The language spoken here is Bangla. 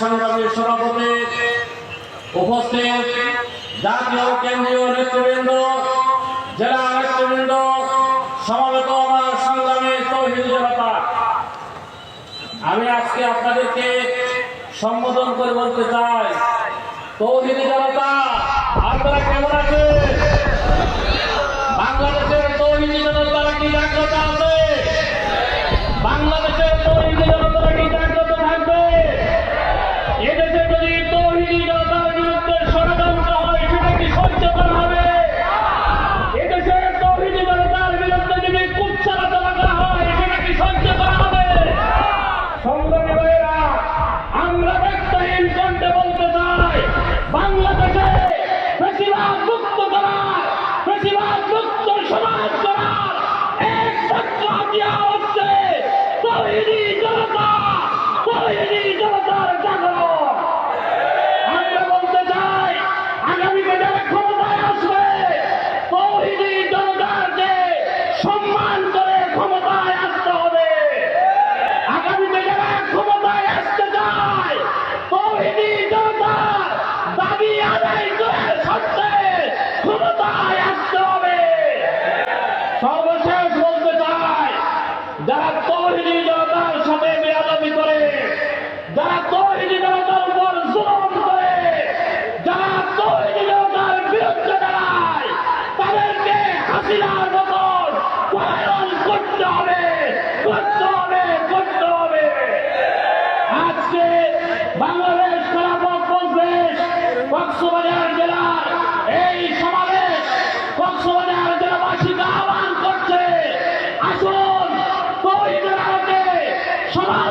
সংগ্রামের সভাপতি উপস্থিত জাতীয় কেন্দ্রীয় নেতৃবৃন্দ, জেলা নেতৃবৃন্দ, সমবেত আমার সংগ্রামের তৌহিদ জনতা। আমি আজকে আপনাদেরকে সম্বোধন করে বলতে চাই, তৌহিদ মুক্ত করার বেশিরভাগ মুক্ত সমাজ করার। যারা তহিদি জনতার সাথে বেয়াদবি করে, যারা তহিদি জনতার উপর জুলম করে, যারা তহিদি জনতার বিরুদ্ধে দাঁড়ায়, তাদেরকে হাসিনার মতন পায়ন করতে হবে করতে হবে করতে হবে। আজকে বাংলাদেশ somebody